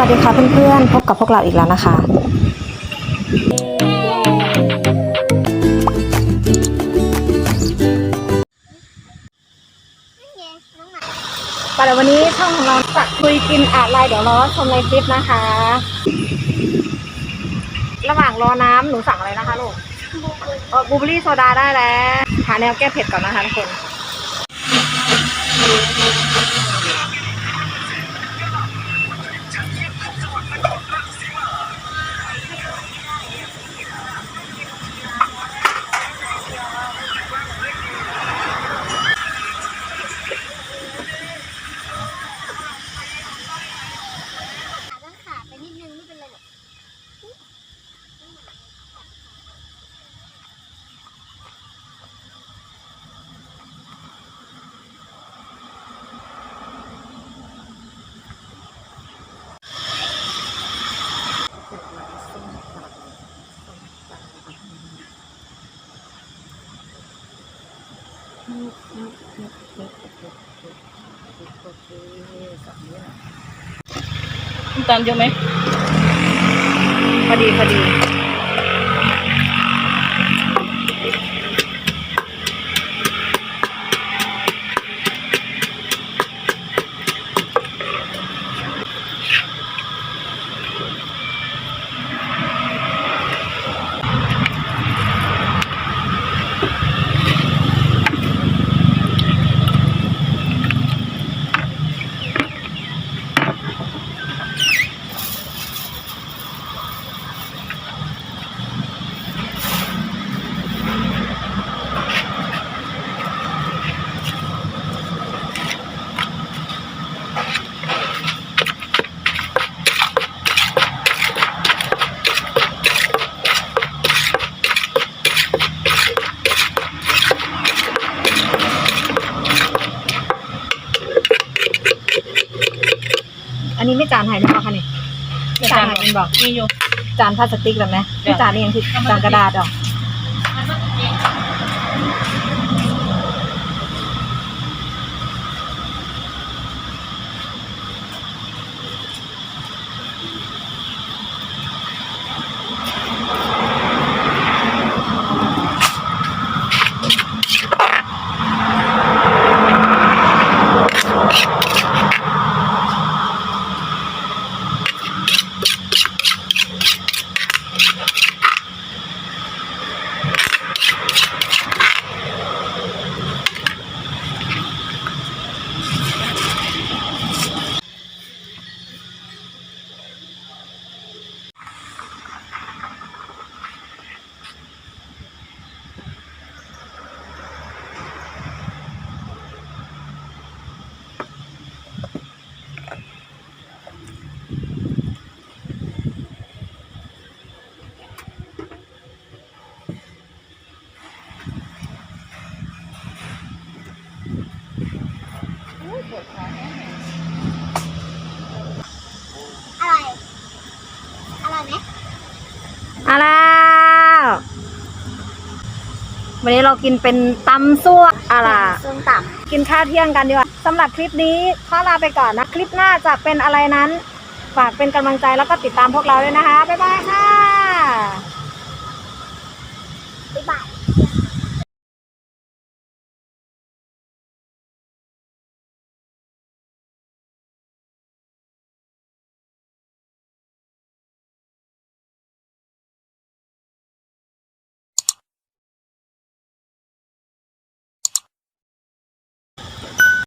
วัสดีค่ะเพื่อนๆ พบกับพวกเราอีกแล้วนะคะแต่เดี๋ยววันนี้ช่องของเราจะคุยกินอะไรเดี๋ยวรอชมในคลิปนะคะ ระหว่างรอน้ำหนูสั่งอะไรนะคะลูกเออบูเบอรี่โซดาได้แล้ว หาแนวแก้เผ็ดก่อนนะคะทุกคน ตามเยอะไหมพอดีพอดี อันนี้ไม่จานไทยไหมคะนี่จานไทยเป็นบอกมีอยู่จานพลาสติกแบบไหมไม่จานนี่ยังที่จานกระดาษอะ อร่อย อร่อยไหมมาแล้ววันนี้เรากินเป็นตำซั่วอะไรส้มตกินข้าวเที่ยงกันดีกว่าสำหรับคลิปนี้ขอลาไปก่อนนะ คลิปหน้าจะเป็นอะไรนั้น ฝากเป็นกำลังใจแล้วก็ติดตามพวกเราด้วยนะคะ บ๊ายบาย